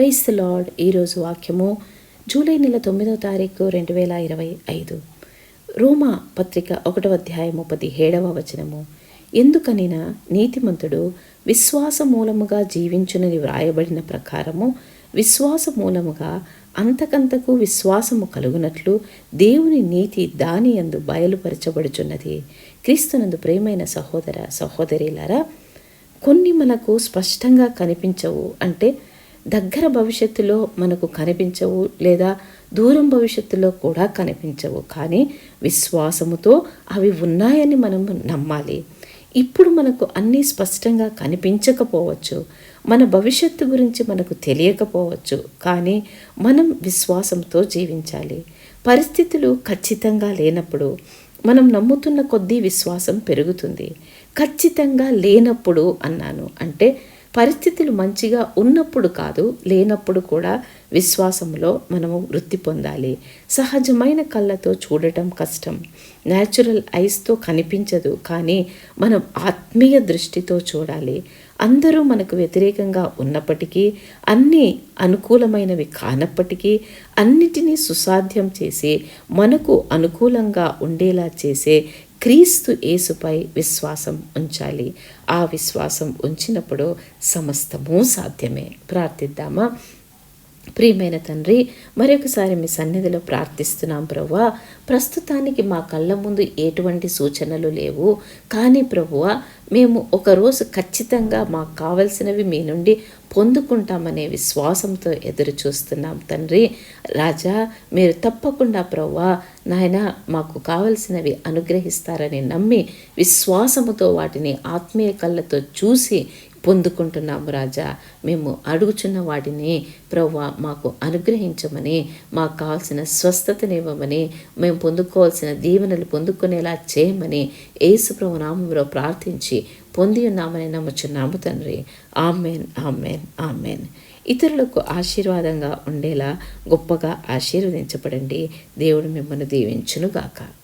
Price lord. ఈరోజు వాక్యము July నెల తొమ్మిదవ తారీఖు రెండు వేల ఇరవై ఐదు. రోమా పత్రిక ఒకటవ అధ్యాయము పదిహేడవ వచనము. ఎందుకనినా నీతిమంతుడు విశ్వాస మూలముగా జీవించునని వ్రాయబడిన ప్రకారము విశ్వాస మూలముగా అంతకంతకు విశ్వాసము కలుగునట్లు దేవుని నీతి దాని యందు బయలుపరచబడుచున్నది. క్రీస్తునందు ప్రేమైన సహోదర సహోదరిలారా కొన్ని మనకు స్పష్టంగా కనిపించవు అంటే దగ్గర భవిష్యత్తులో మనకు కనిపించవు లేదా దూరం భవిష్యత్తులో కూడా కనిపించవు. కానీ విశ్వాసముతో అవి ఉన్నాయని మనం నమ్మాలి. ఇప్పుడు మనకు అన్నీ స్పష్టంగా కనిపించకపోవచ్చు. మన భవిష్యత్తు గురించి మనకు తెలియకపోవచ్చు. కానీ మనం విశ్వాసంతో జీవించాలి. పరిస్థితులు ఖచ్చితంగా లేనప్పుడు మనం నమ్ముతున్న కొద్దీ విశ్వాసం పెరుగుతుంది. ఖచ్చితంగా లేనప్పుడు అన్నాను. అంటే పరిస్థితులు మంచిగా ఉన్నప్పుడు కాదు లేనప్పుడు కూడా విశ్వాసంలో మనము వృత్తి పొందాలి. సహజమైన కళ్ళతో చూడటం కష్టం. న్యాచురల్ ఐస్తో కనిపించదు కానీ మనం ఆత్మీయ దృష్టితో చూడాలి. అందరూ మనకు వ్యతిరేకంగా ఉన్నప్పటికీ అన్నీ అనుకూలమైనవి కానప్పటికీ అన్నిటినీ సుసాధ్యం చేసి మనకు అనుకూలంగా ఉండేలా చేసే క్రీస్తు యేసుపై విశ్వాసం ఉంచాలి. ఆ విశ్వాసం ఉంచినప్పుడు సమస్తము సాధ్యమే. ప్రార్థిద్దామా? ప్రియమైన తండ్రి మరొకసారి మీ సన్నిధిలో ప్రార్థిస్తున్నాం ప్రభువ ప్రస్తుతానికి మా కళ్ళ ముందు ఎటువంటి సూచనలు లేవు. కానీ ప్రభువ మేము ఒకరోజు ఖచ్చితంగా మాకు కావలసినవి మీ నుండి పొందుకుంటామనే విశ్వాసంతో ఎదురు చూస్తున్నాం తండ్రి. రాజా మీరు తప్పకుండా ప్రవ్వా నాయన మాకు కావలసినవి అనుగ్రహిస్తారని నమ్మి విశ్వాసముతో వాటిని ఆత్మీయ కళ్ళతో చూసి పొందుకుంటున్నాము రాజా. మేము అడుగుచున్న వాటిని ప్రవ్వా మాకు అనుగ్రహించమని మాకు కావాల్సిన స్వస్థతనివ్వమని మేము పొందుకోవాల్సిన దీవెనలు పొందుకునేలా చేయమని యేసు ప్రభు నామంలో ప్రార్థించి పొంది ఉన్నామని నమ్ముచున్నాము తండ్రి. Amen amen amen. ఇతరులకు ఆశీర్వాదంగా ఉండేలా గొప్పగా ఆశీర్వదించబడండి. దేవుడు మిమ్మల్ని దీవించునుగాక.